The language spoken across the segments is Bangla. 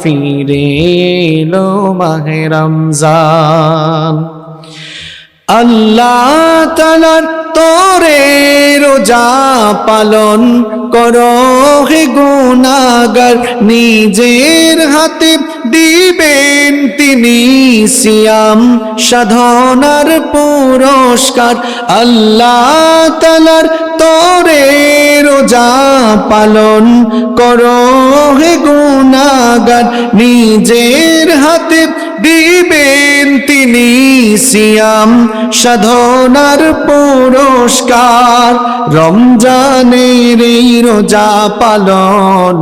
ফিরে এলো মাহে রমজান। আল্লাহ তালার তোরে রোজা পালন করো, হে গুনাগার নিজের হাতে দিবেন তিনি সিয়াম, সাধনার পুরস্কার। আল্লাহ তালার তোরে রোজা পালন করো, হে গুনাগার নিজের হাতে দিবেন তিনি সিয়াম সাধনার পুরস্কার। রমজানের এই রোজা পালন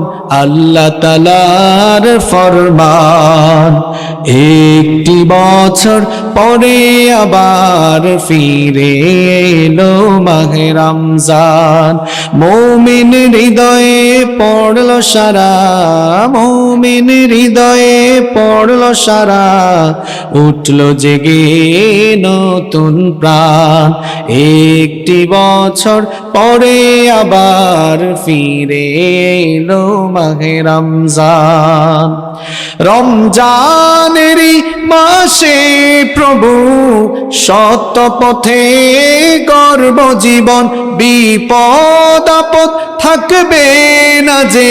আল্লাহ তালার ফরমান। একটি বছর পরে আবার ফিরে এলো রমজান। মৌমিন হৃদয়ে পড়ল সারা, মৌমিন হৃদয়ে পড়ল সারা। উঠল জেগে নতুন প্রাণ। একটি বছর পরে আবার ফিরে এলো মাহে রমজান। রমজানেরই মাসে প্রভু সত্য পথে গর্ব জীবন বিপদ আপদ থাকবে না যে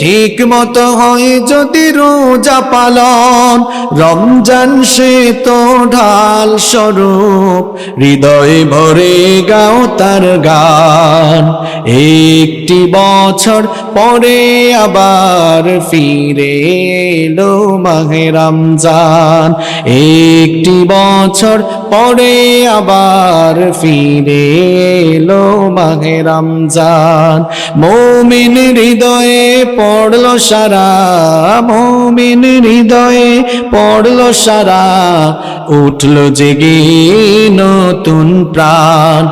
ঠিক মতো হয় যদি রোজা পালন। রমজান সে তো ঢাল স্বরূপ। হৃদয়ে ভরে গাও তার গান। একটি বছর পরে আবার ফিরে এলো মাহে রমজান। একটি বছর পরে আবার ফিরে এলো মাহে রমজান। মৌমিন হৃদয়ে পড়ল সারা মৌমিন হৃদয়ে, পড়ল সারা, উঠল জেগে নতুন প্রাণ।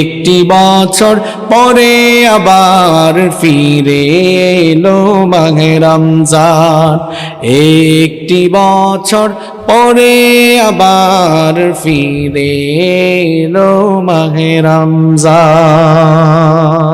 একটি বছর পরে আবার ফিরে এলো মাহে রমজান। একটি বছর পরে আবার ফিরে এলো মাহে রমজান।